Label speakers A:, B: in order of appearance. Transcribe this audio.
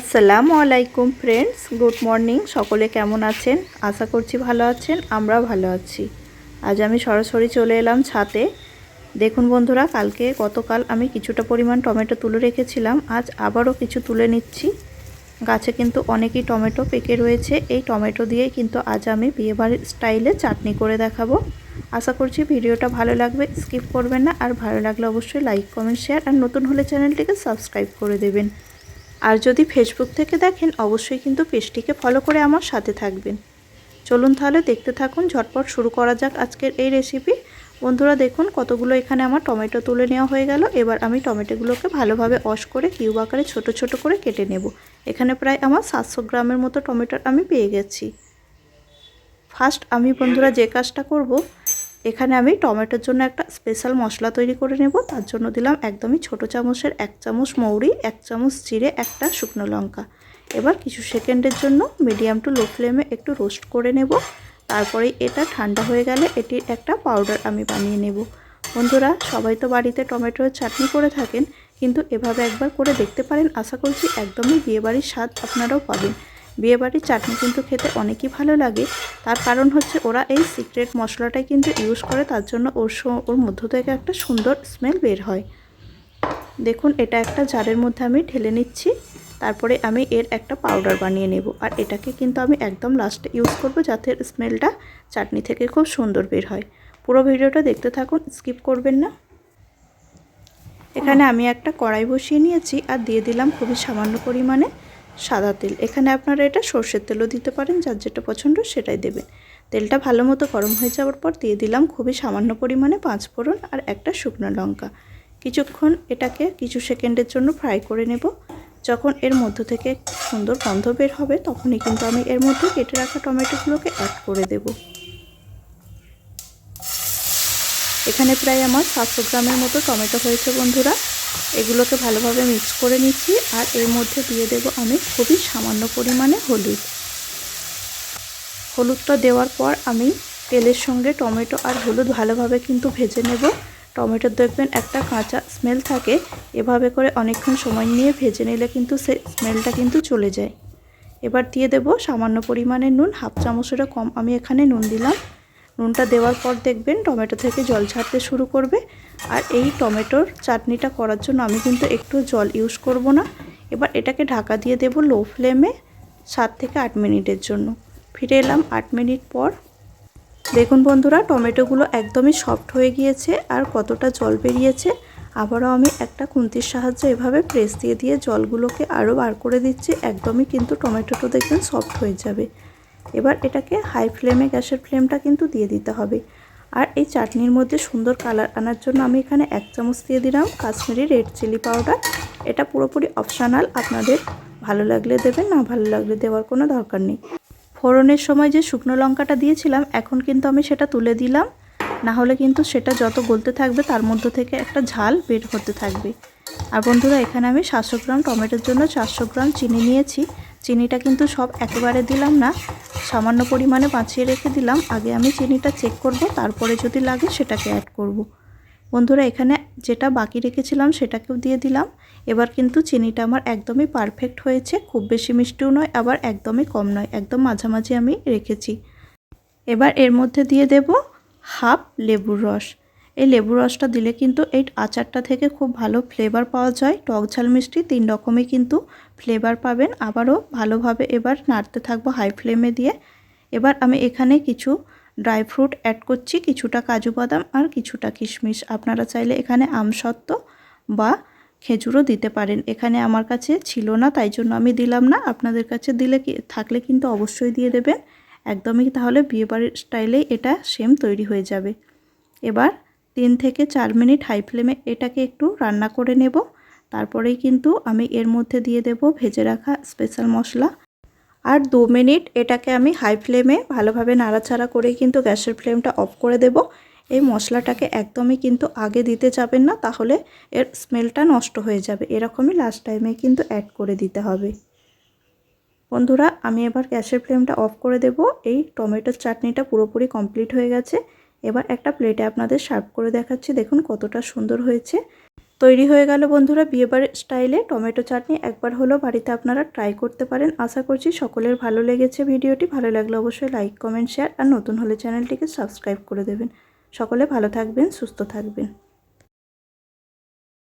A: আসসালামু আলাইকুম friends good morning সকলে কেমন আছেন? আশা করছি ভালো আছেন আমরাও ভালো আছি। আজ আমি সরাসরি চলে এলাম ছাতে দেখুন বন্ধুরা, কালকে গতকাল আমি কিছুটা পরিমাণ টমেটো তুলে রেখেছিলাম, আজ আবারও কিছু তুলে নিচ্ছি। গাছে কিন্তু অনেকই টমেটো পেকে রয়েছে, এই টমেটো দিয়ে কিন্তু আজ আমি বিয়েবাড়ির স্টাইলে চাটনি করে দেখাবো। আশা করছি ভিডিওটা ভালো লাগবে, স্কিপ করবেন না, আর ভালো লাগলে অবশ্যই লাইক, কমেন্ট, শেয়ার, আর নতুন হলে চ্যানেলটিকে সাবস্ক্রাইব করে দেবেন। আর যদি ফেসবুক থেকে দেখেন, অবশ্যই কিন্তু পেজটিকে ফলো করে আমার সাথে থাকবেন। চলুন তাহলে দেখতে থাকুন, ঝটপট শুরু করা যাক আজকের এই রেসিপি বন্ধুরা দেখুন, কতগুলো এখানে আমার টমেটো তুলে নেওয়া হয়ে গেল। এবার আমি টমেটোগুলোকে ভালোভাবে অশ করে কিউব আকারে ছোটো ছোটো করে কেটে নেব। এখানে প্রায় আমার সাতশো গ্রামের মতো টমেটোর আমি পেয়ে গেছি। ফার্স্ট আমি বন্ধুরা যে কাজটা করব এখানে আমি টমেটোর জন্য একটা স্পেশাল মশলা তৈরি করে নেব। তার জন্য দিলাম একদমই ছোট চামচের এক চামচ মৌরি, এক চামচ জিরে, একটা শুকনো লঙ্কা। এবার কিছু সেকেন্ডের জন্য মিডিয়াম টু লো ফ্লেমে একটু রোস্ট করে নেব। তারপরেই এটা ঠান্ডা হয়ে গেলে এটির একটা পাউডার আমি বানিয়ে নেব। বন্ধুরা, সবাই তো বাড়িতে টমেটোর চাটনি করে থাকেন, কিন্তু এভাবে একবার করে দেখতে পারেন। আশা করছি একদমই বিয়েবাড়ির স্বাদ আপনারাও পাবেন। বিয়েবাড়ির চাটনি কিন্তু খেতে অনেকই ভালো লাগে। তার কারণ হচ্ছে ওরা এই সিক্রেট মশলাটাই কিন্তু ইউজ করে, তার জন্য ওর ওর মধ্য থেকে একটা সুন্দর স্মেল বের হয়। দেখুন, এটা একটা জারের মধ্যে আমি ঢেলে নিচ্ছি, তারপরে আমি এর একটা পাউডার বানিয়ে নেব। আর এটাকে কিন্তু আমি একদম লাস্টে ইউজ করব যাতে স্মেলটা চাটনি থেকে খুব সুন্দর বের হয়। পুরো ভিডিওটা দেখতে থাকুন স্কিপ করবেন না। এখানে আমি একটা কড়াই বসিয়ে নিয়েছি, আর দিয়ে দিলাম খুবই সামান্য পরিমাণে সাদা তেল। এখানে আপনারা এটা সর্ষের তেলও দিতে পারেন, যার যেটা পছন্দ সেটাই দেবেন। তেলটা ভালো মতো গরম হয়ে যাওয়ার পর দিয়ে দিলাম খুবই সামান্য পরিমাণে পাঁচ ফোড়ন আর একটা শুকনো লঙ্কা। কিছুক্ষণ এটাকে কিছু সেকেন্ডের জন্য ফ্রাই করে নেব। যখন এর মধ্য থেকে সুন্দর গন্ধ বের হবে, তখনই কিন্তু আমি এর মধ্যে কেটে রাখা টমেটোগুলোকে অ্যাড করে দেব। এখানে প্রায় আমার সাতশো গ্রামের মতো টমেটো হয়েছে বন্ধুরা। এগুলোকে ভালোভাবে মিক্স করে নিচ্ছি আর এর মধ্যে দিয়ে দেব আমি খুবই সামান্য পরিমাণে হলুদ। হলুদটা দেওয়ার পর আমি তেলের সঙ্গে টমেটো আর হলুদ ভালোভাবে কিন্তু ভেজে নেব। টমেটোর দেখবেন একটা কাঁচা স্মেল থাকে, এভাবে করে অনেকক্ষণ সময় নিয়ে ভেজে নিলে কিন্তু সে স্মেলটা কিন্তু চলে যায়। এবার দিয়ে দেব সামান্য পরিমাণে নুন, হাফ চামচেরও কম আমি এখানে নুন দিলাম। নুনটা দেওয়ার পর দেখবেন টমেটো থেকে জল ছাড়তে শুরু করবে। আর এই টমেটোর চাটনিটা করার জন্য আমি কিন্তু একটু জল ইউজ করব না। এবার এটাকে ঢাকা দিয়ে দেব লো ফ্লেমে সাত থেকে আট মিনিটের জন্য। ফিরে এলাম আট মিনিট পর। দেখুন বন্ধুরা, টমেটোগুলো একদমই সফট হয়ে গিয়েছে আর কতটা জল বেরিয়েছে। আবারও আমি একটা খুন্তির সাহায্যে এভাবে প্রেস দিয়ে দিয়ে জলগুলোকে আরও বার করে দিচ্ছি। একদমই কিন্তু টমেটোটা দেখবেন সফট হয়ে যাবে। এবার এটাকে হাই ফ্লেমে গ্যাসের ফ্লেমটা কিন্তু দিয়ে দিতে হবে। আর এই চাটনির মধ্যে সুন্দর কালার আনার জন্য আমি এখানে এক চামচ দিয়ে দিলাম কাশ্মীরি রেড চিলি পাউডার এটা পুরোপুরি অপশানাল আপনাদের ভালো লাগলে দেবেন, না ভালো লাগলে দেওয়ার কোনো দরকার নেই। ফোড়নের সময় যে শুকনো লঙ্কাটা দিয়েছিলাম, এখন কিন্তু আমি সেটা তুলে দিলাম। না হলে কিন্তু সেটা যত গলতে থাকবে, তার মধ্যে থেকে একটা ঝাল বের হতে থাকবে। আর বন্ধুরা, এখানে আমি সাতশো গ্রাম টমেটোর জন্য চারশো গ্রাম চিনি নিয়েছি। চিনিটা কিন্তু সব একেবারে দিলাম না, সামান্য পরিমাণে বাঁচিয়ে রেখে দিলাম। আগে আমি চিনিটা চেক করব, তারপরে যদি লাগে সেটাকে অ্যাড করব। বন্ধুরা, এখানে যেটা বাকি রেখেছিলাম সেটাকেও দিয়ে দিলাম। এবার কিন্তু চিনিটা আমার একদমই পারফেক্ট হয়েছে, খুব বেশি মিষ্টিও নয়, আবার একদমই কম নয়, একদম মাঝামাঝি আমি রেখেছি। এবার এর মধ্যে দিয়ে দেব হাফ লেবুর রস। এই লেবুর রসটা দিলে কিন্তু এই আচারটা থেকে খুব ভালো ফ্লেভার পাওয়া যায়। টক ঝাল মিষ্টি তিন রকমই কিন্তু ফ্লেভার পাবেন। আবারও ভালোভাবে এবার নাড়তে থাকব হাই ফ্লেমে দিয়ে। এবার আমি এখানে কিছু ড্রাই ফ্রুট অ্যাড করছি, কিছুটা কাজু বাদাম আর কিছুটা কিশমিশ। আপনারা চাইলে এখানে আমসত্ত্ব বা খেজুরও দিতে পারেন। এখানে আমার কাছে ছিল না, তাই জন্য আমি দিলাম না। আপনাদের কাছে দিলে থাকলে কিন্তু অবশ্যই দিয়ে দেবেন। একদমই তাহলে বিয়েবাড়ির স্টাইলেই এটা সেম তৈরি হয়ে যাবে। এবার তিন থেকে চার মিনিট হাই ফ্লেমে এটাকে একটু রান্না করে নেব। তারপরেই কিন্তু আমি এর মধ্যে দিয়ে দেব ভেজে রাখা স্পেশাল মশলা। আর দু মিনিট এটাকে আমি হাই ফ্লেমে ভালোভাবে নাড়াচাড়া করে কিন্তু গ্যাসের ফ্লেমটা অফ করে দেব। এই মশলাটাকে একদমই কিন্তু আগে দিতে যাবেন না, তাহলে এর স্মেলটা নষ্ট হয়ে যাবে। এরকমই লাস্ট টাইমে কিন্তু অ্যাড করে দিতে হবে। বন্ধুরা, আমি এবার গ্যাসের ফ্লেমটা অফ করে দেব। এই টমেটোর চাটনিটা পুরোপুরি কমপ্লিট হয়ে গেছে। এবার একটা প্লেটে আপনাদের সার্ভ করে দেখাচ্ছি। দেখুন কতটা সুন্দর হয়েছে। তৈরি হয়ে গেল বন্ধুরা বিয়েবাড়ির স্টাইলে টমেটো চাটনি। একবার হলো বাড়িতে আপনারা ট্রাই করতে পারেন। আশা করছি সকলের ভালো লেগেছে ভিডিওটি। ভালো লাগলে অবশ্যই লাইক কমেন্ট শেয়ার আর নতুন হলে চ্যানেলটিকে সাবস্ক্রাইব করে দেবেন। সকলে ভালো থাকবেন, সুস্থ থাকবেন।